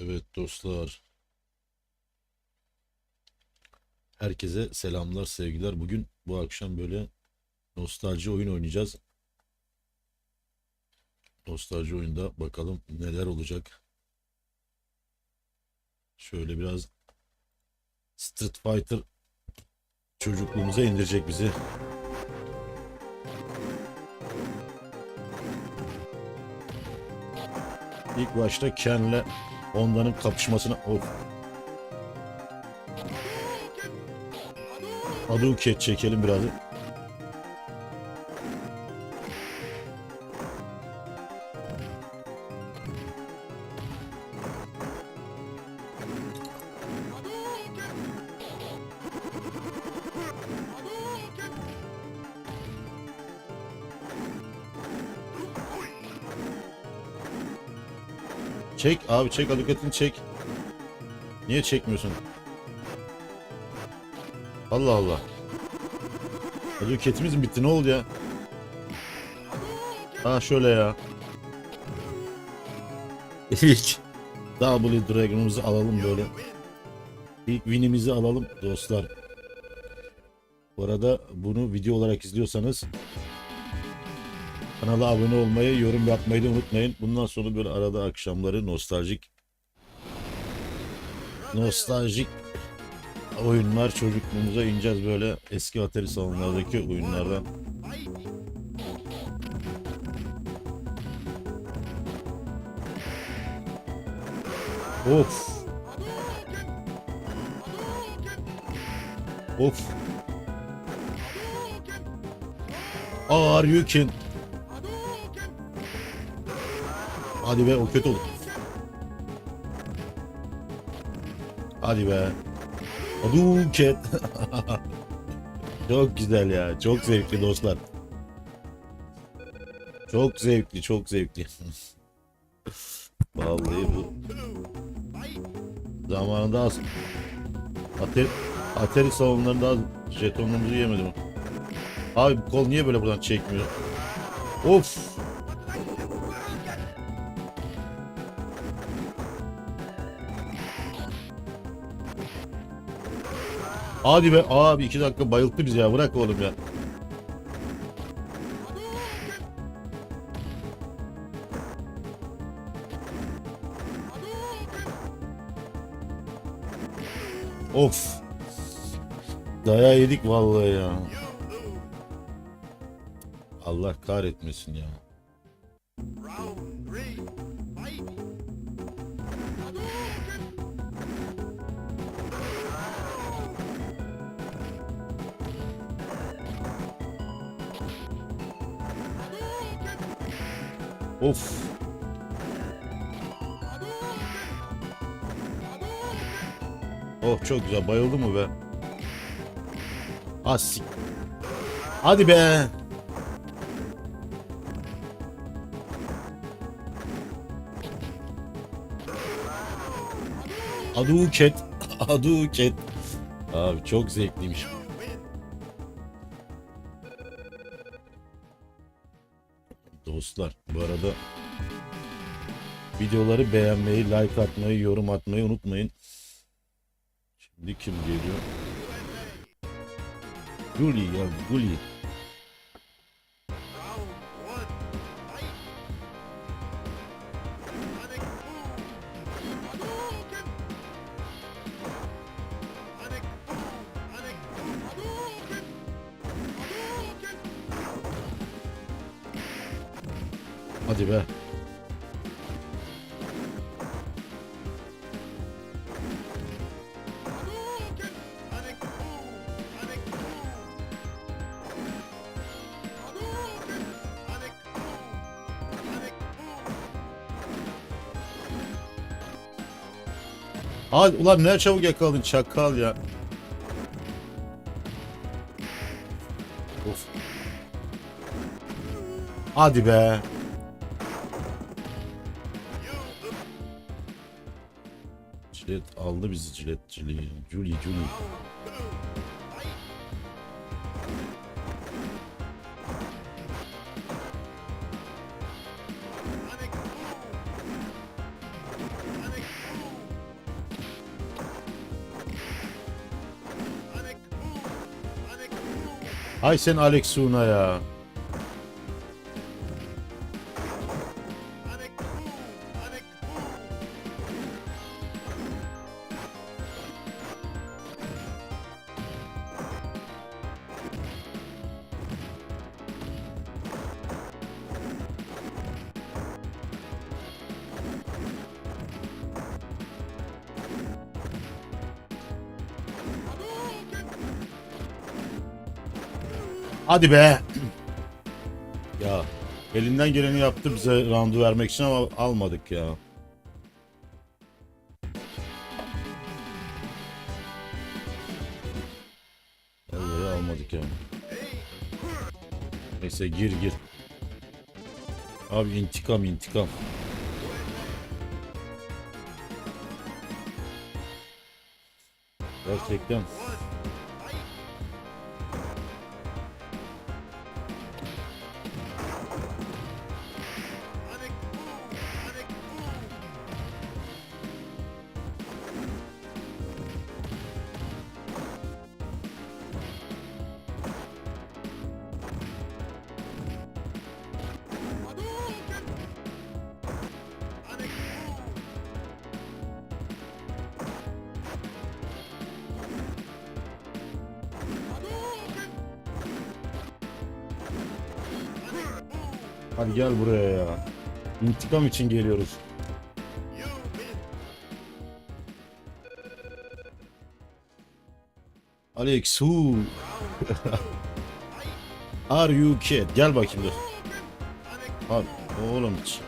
Evet dostlar. Herkese selamlar, sevgiler. Bugün bu akşam böyle nostalji oyun oynayacağız. Nostalji oyunda bakalım neler olacak. Şöyle biraz Street Fighter çocukluğumuza indirecek bizi. İlk başta Ken'le Honda'nın kapışmasına of. Hadouken çekelim biraz. Çek abi çek Hadouken'ini çek. Niye çekmiyorsun? Allah Allah. Hadouken'imiz mi bitti ne oldu ya? Ha şöyle ya. İlk W Dragon'umuzu alalım böyle. İlk win'imizi alalım dostlar. Bu arada bunu video olarak izliyorsanız kanala abone olmayı, yorum yapmayı da unutmayın. Bundan sonra böyle arada akşamları nostaljik nostaljik oyunlar çocukluğumuza ineceğiz böyle eski Atari salonlardaki oyunlardan. Of. Of. Are you kin? Hadi be o kötü olur. Hadi be. Hadouken. çok güzel ya. Çok zevkli dostlar. Çok zevkli, çok zevkli. Vallahi bu zamanında az Atari, Atari salonlarında az jetonumuzu yemedim. Abi kol niye böyle buradan çekmiyor? Of. Hadi be abi iki dakika bayılttı bizi ya bırak oğlum ya. Of. Daya yedik vallahi ya. Allah kahretmesin ya. Of. Oh çok güzel bayıldı mı be? Asik. Hadi be. Hadouken. Hadouken. Abi çok zevkliymiş. Dostlar bu arada videoları beğenmeyi, like atmayı, yorum atmayı unutmayın. Şimdi kim geliyor? Guli ya Guli. Hadi ulan ne çabuk yakaladın çakal ya. Of. Hadi be. Cilet aldı bizi ciletçiliği. Julie Julie. Ay sen Alex Suna ya. Hadi be. ya elinden geleni yaptı bize roundu vermek için ama almadık ya. Vallahi almadık ya. Neyse gir gir. Abi intikam intikam. Gerçekten. Hadi gel buraya ya. İntikam için geliyoruz. Alex who? Are you kid? Gel bakayım dur. Abi oğlum hiç.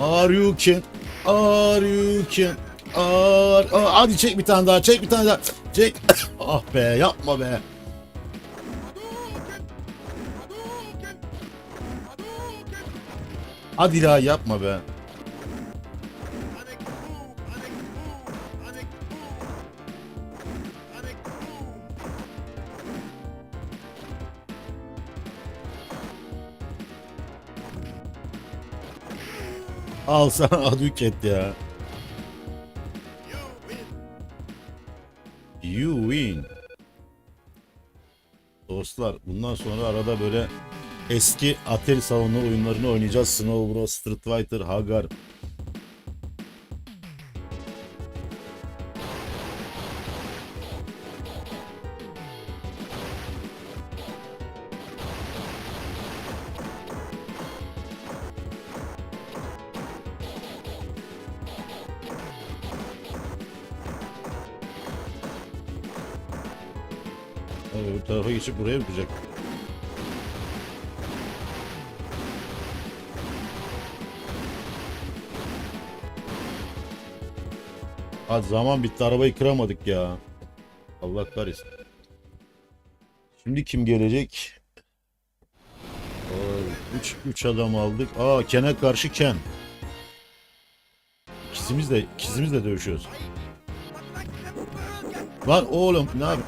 Are you kid? Are you kid? Aa, hadi çek bir tane daha, çek bir tane daha. Çek. ah be, yapma be. Hadi la yapma be. Al sana Aduket ya. Dostlar bundan sonra arada böyle eski Atari salonu oyunlarını oynayacağız. Snow Bros, Street Fighter, Hagar. Bu tarafa geçip buraya yapacak. Hadi zaman bitti arabayı kıramadık ya. Allah kahretsin. Şimdi kim gelecek? 3 3 adam aldık. Aa Ken'e karşı Ken. İkizimiz de ikizimizle dövüşüyoruz. Lan oğlum ne yap?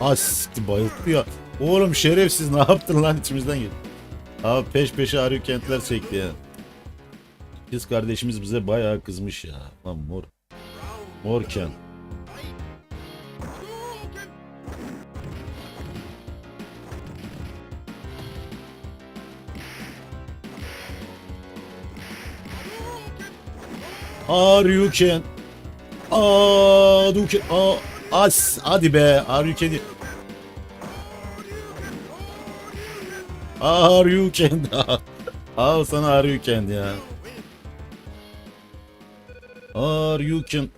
Asti bayılttı ya. Oğlum şerefsiz ne yaptın lan içimizden gel. Abi peş peşe arıyor kentler çekti ya. Kız kardeşimiz bize bayağı kızmış ya. Lan mor. Morken. Are you can? Aa, du can. Aa, as. Hadi be. Are you can? Are you can? Al sana are you can ya. Are you can?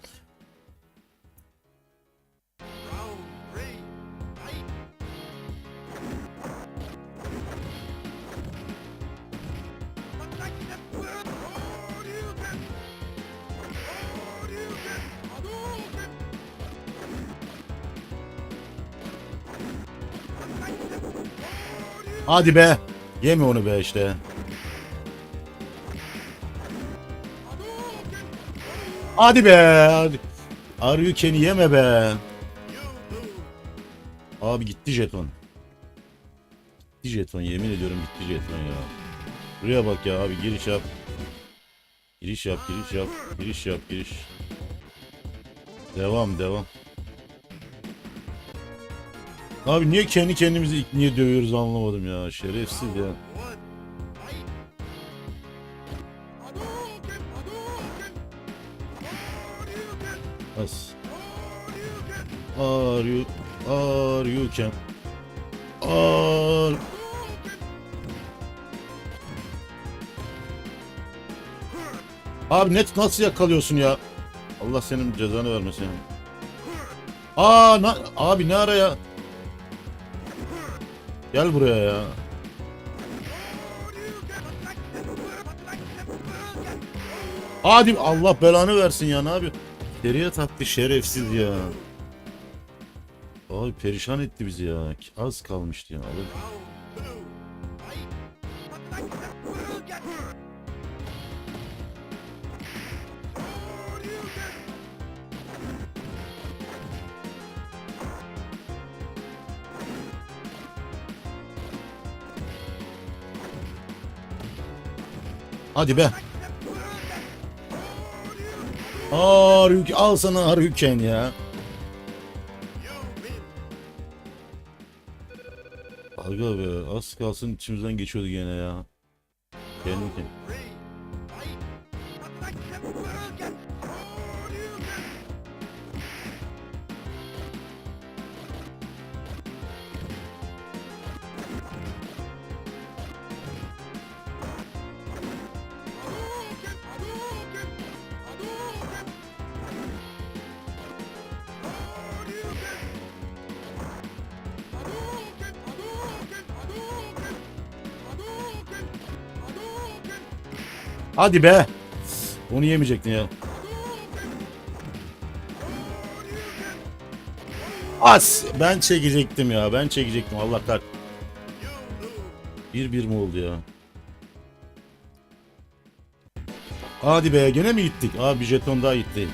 Hadi be. Yeme onu be işte. Hadi be. Aryuken'i yeme be. Abi gitti jeton. Bitti jeton yemin ediyorum bitti jeton ya. Buraya bak ya abi giriş yap. Giriş yap giriş yap. Giriş yap giriş. Devam devam. Abi niye kendi kendimizi niye dövüyoruz anlamadım ya. Şerefsiz ya. As. Are you are you can are Abi net nasıl yakalıyorsun ya? Allah senin cezanı vermesin. ya. Aa na, abi ne araya? Gel buraya ya. Hadi Allah belanı versin ya ne yapıyor? Geriye taktı şerefsiz ya. Abi perişan etti bizi ya. Az kalmıştı ya. Abi. Hadi be. Haruki al sana Haruken ya. Aga be az kalsın içimizden geçiyordu gene ya. Kendi kendine. Hadi be. Onu yemeyecektin ya. As ben çekecektim ya. Ben çekecektim Allah kar. Bir bir mi oldu ya? Hadi be gene mi gittik? Abi bir jeton daha gitti.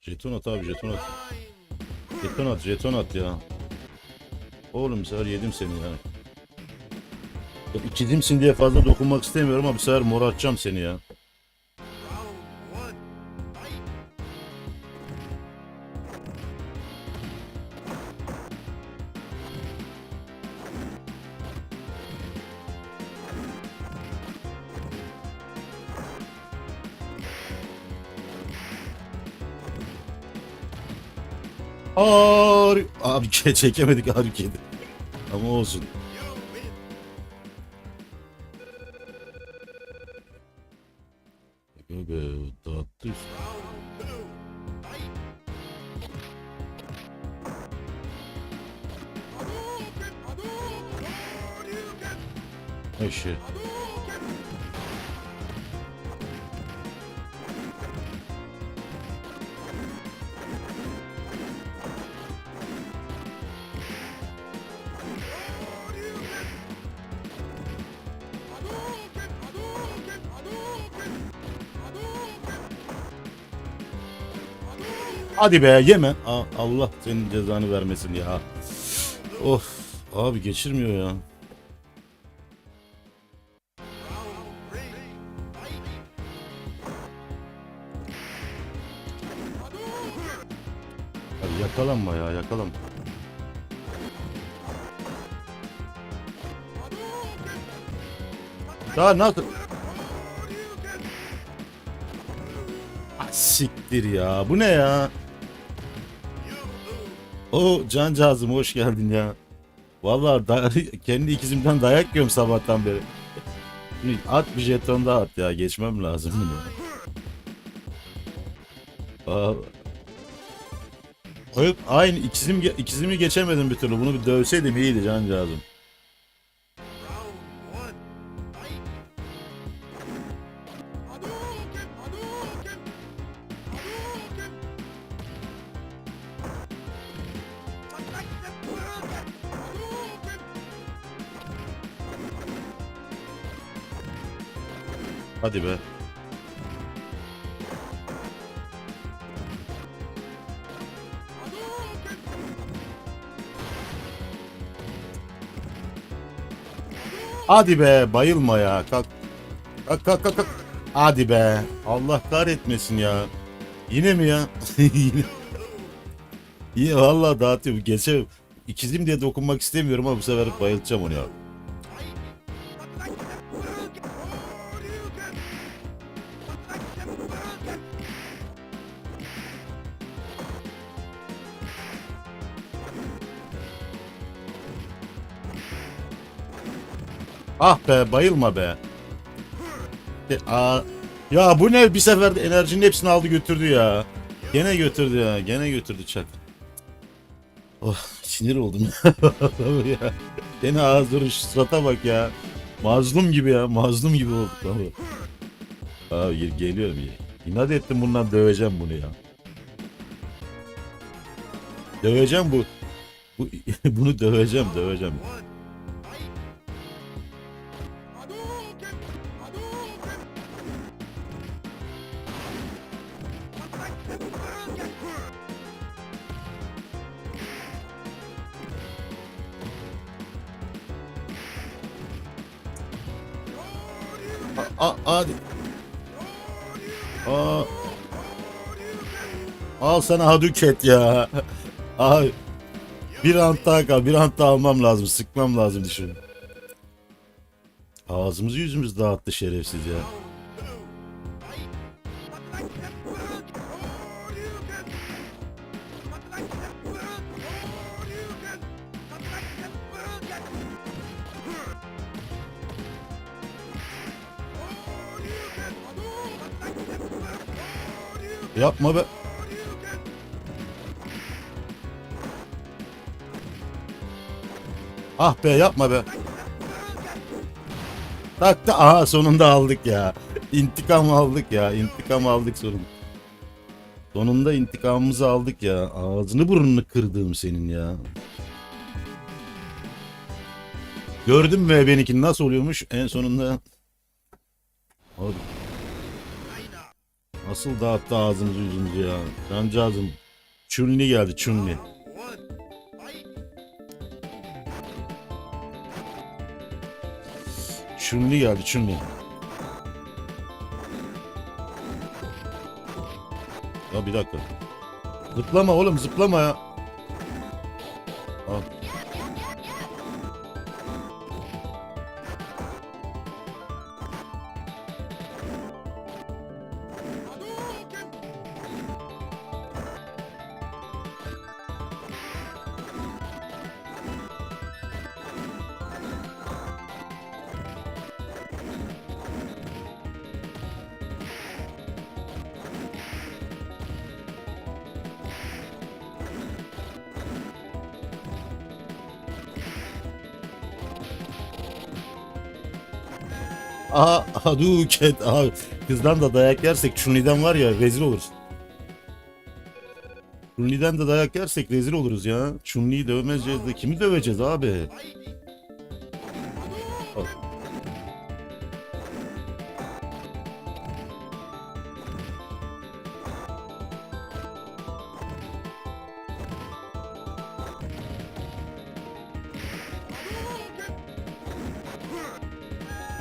Jeton at abi jeton at. Jeton at jeton at ya. Oğlum sefer yedim seni ya. Ya İkidimsin diye fazla dokunmak istemiyorum ama bu sefer mor atacağım seni ya. Abi çe- çekemedik abi kedi. Ama olsun. Hadi be yeme. Allah senin cezanı vermesin ya. Of abi geçirmiyor ya. Abi yakalanma ya yakalanma. Daha nasıl? Ah, siktir ya. Bu ne ya? O cancağızım hoş geldin ya. Vallahi da- kendi ikizimden dayak yiyorum sabahtan beri. At bir jeton daha at ya. Geçmem lazım bunu. Aa. Aynı ikizim ikizimi geçemedim bir türlü. Bunu bir dövseydim iyiydi cancağızım. Hadi be. Hadi be bayılma ya. Kalk. Kalk kalk kalk. kalk. Hadi be. Allah kahretmesin ya. Yine mi ya? Yine. İyi vallahi dağıtıyor. Geçe ikizim diye dokunmak istemiyorum ama bu sefer bayılacağım onu ya. Ah be bayılma be. E, aa, ya bu ne bir seferde enerjinin hepsini aldı götürdü ya. Gene götürdü ya. Gene götürdü çak. Oh sinir oldum ya. Gene ağız duruş surata bak ya. Mazlum gibi ya. Mazlum gibi olduk abi. Abi gel- geliyorum ya. İnat ettim bundan döveceğim bunu ya. Döveceğim bu. bu bunu döveceğim döveceğim. Al sana Hadouket ya. Ay. Bir ant daha kal. Bir ant daha almam lazım. Sıkmam lazım düşün. Ağzımızı yüzümüzü dağıttı şerefsiz ya. Yapma be. Ah be yapma be. Tak da aha sonunda aldık ya. İntikam aldık ya. İntikam aldık sonunda. Sonunda intikamımızı aldık ya. Ağzını burnunu kırdığım senin ya. Gördün mü benimki nasıl oluyormuş en sonunda? Abi. Nasıl dağıttı ağzımızı yüzümüzü ya. Cancağızım. Çünli geldi çünli. Çünli geldi çünli. Ya bir dakika. Zıplama oğlum zıplama ya. Al. Aha Hadouket abi. Kızdan da dayak yersek Chun-Li'den var ya rezil oluruz. Chun-Li'den de dayak yersek rezil oluruz ya. Chun-Li'yi dövmeyeceğiz de kimi döveceğiz abi?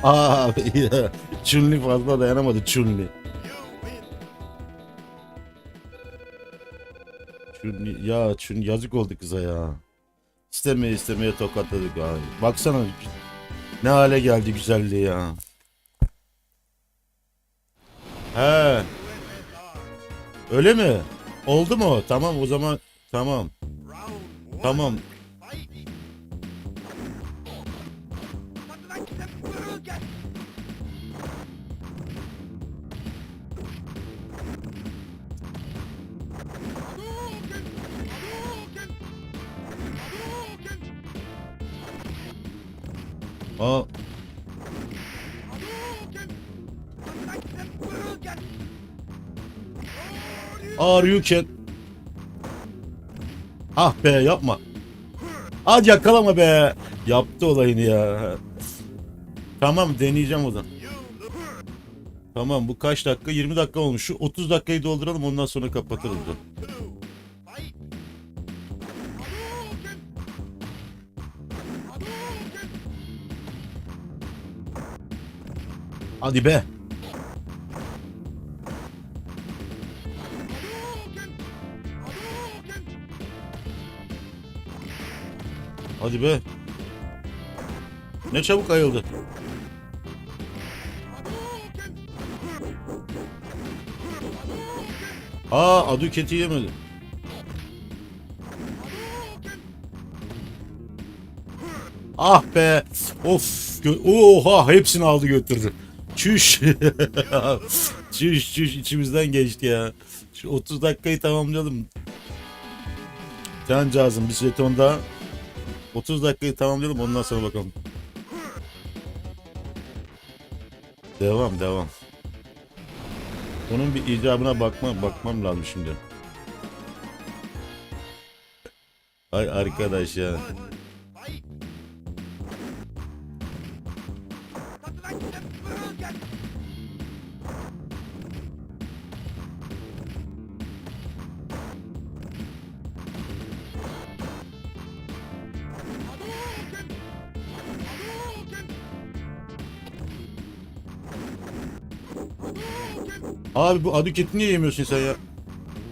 Abi ya. Chun-Li fazla dayanamadı Chun-Li. Chun-Li ya Chun yazık oldu kıza ya. İstemeye istemeye tokatladık abi. Baksana ne hale geldi güzelliği ya. He. Öyle mi? Oldu mu? Tamam o zaman tamam. Tamam. Aa. Are you can? Ah be yapma. Hadi yakalama be. Yaptı olayını ya. Tamam deneyeceğim o zaman. Tamam bu kaç dakika? 20 dakika olmuş. Şu 30 dakikayı dolduralım ondan sonra kapatırız. da. Hadi be. Hadi be. Ne çabuk ayıldı. Aa Adüket'i yemedi. Ah be. Of. Oha hepsini aldı götürdü. Çüş. çüş çüş içimizden geçti ya. Şu 30 dakikayı tamamlayalım. Cancağızım bir jeton daha. 30 dakikayı tamamlayalım ondan sonra bakalım. Devam devam. Onun bir icabına bakma, bakmam lazım şimdi. Ay arkadaş ya. Abi bu adüketi niye yemiyorsun sen ya?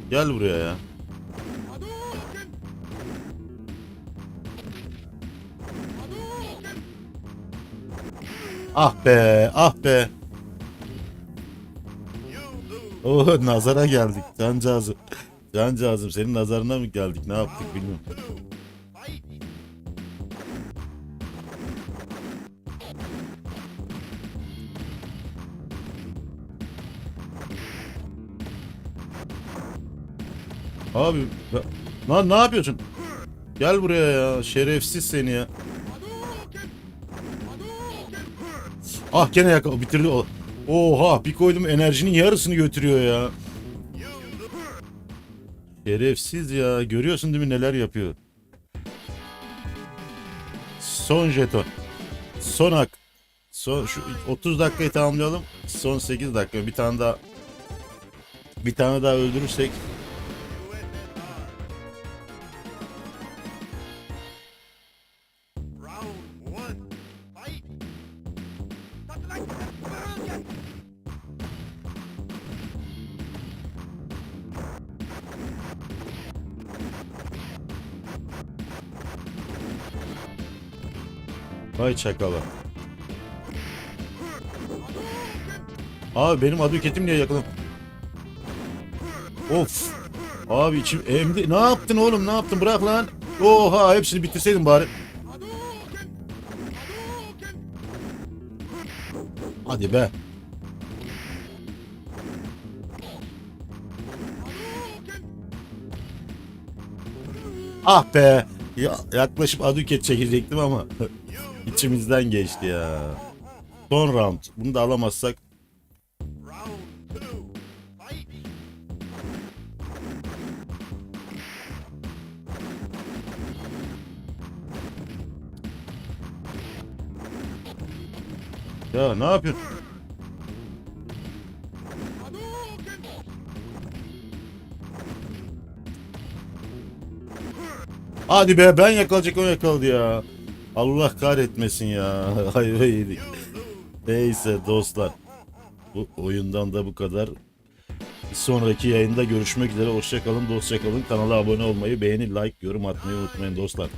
Gel buraya ya. Ah be, ah be. Oh nazara geldik. Cancağızım. Cancağızım senin nazarına mı geldik? Ne yaptık bilmiyorum. Abi lan ne yapıyorsun? Gel buraya ya. Şerefsiz seni ya. Ah gene yakala bitirdi o. Oha bir koydum enerjinin yarısını götürüyor ya. Şerefsiz ya. Görüyorsun değil mi neler yapıyor. Son jeton. Son hak. Son şu 30 dakikayı tamamlayalım. Son 8 dakika. Bir tane daha bir tane daha öldürürsek Vay çakala. Abi benim adüketim niye yakaladım? Of. Abi içim emdi. Ne yaptın oğlum? Ne yaptın? Bırak lan. Oha hepsini bitirseydin bari. Hadi be. Ah be. Ya, yaklaşıp adüket çekecektim ama içimizden geçti ya. Son round. Bunu da alamazsak ya ne yapıyorsun? Hadi be ben yakalayacak o yakaladı ya. Allah kahretmesin ya. Yedik. Neyse dostlar. Bu oyundan da bu kadar. Bir sonraki yayında görüşmek üzere. Hoşçakalın, dostça kalın. Kanala abone olmayı, beğeni, like, yorum atmayı unutmayın dostlar.